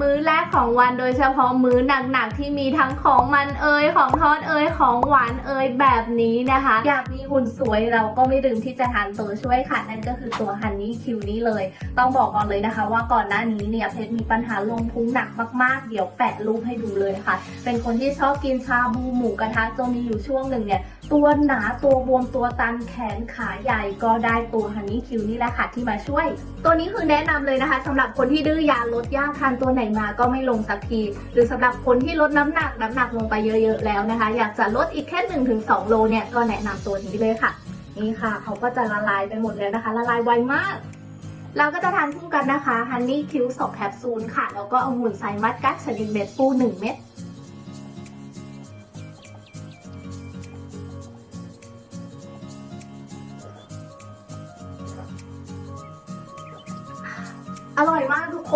มื้อแรกของวันโดยเฉพาะมื้อหนักๆที่มีทั้งของมันเอยของทอดเอยของหวานเอยแบบนี้นะคะ อยากมีหุ่นสวยเราก็ไม่ลืมที่จะทานตัวช่วยค่ะ นั่นก็คือตัวฮันนี่คิวนี้เลย ต้องบอกก่อนเลยนะคะ ว่าก่อนหน้านี้เนี่ยเพชรมีปัญหาลงพุงหนักมากๆ เดี๋ยวแปะรูปให้ดูเลยค่ะ เป็นคนที่ชอบกินชาบูหมูกระทะจนมีอยู่ช่วงหนึ่งเนี่ยตัวหนาตัวบวมตัวตันแขนขาใหญ่ก็ได้ตัวฮันนี่คิวนี่แหละค่ะที่มาช่วย ตัวนี้คือแนะนำเลยนะคะสำหรับคนที่ดื้อยาลดยากทานตัวไหนมาก็ไม่ลงสักที หรือสำหรับคนที่ลดน้ำหนักน้ำหนักลงไปเยอะๆแล้วนะคะ อยากจะลดอีกแค่ 1-2 โลเนี่ยก็แนะนำตัวนี้เลยค่ะ นี่ค่ะ เขาก็จะละลายไปหมดแล้วนะคะ ละลายไวมากเราก็จะทานคู่กันนะคะฮันนี่คิวสองแคปซูลค่ะ แล้วก็องุ่นไซมัดกัสชนิดเม็ดปูหนึ่งเม็ดอร่อยมากทุกคน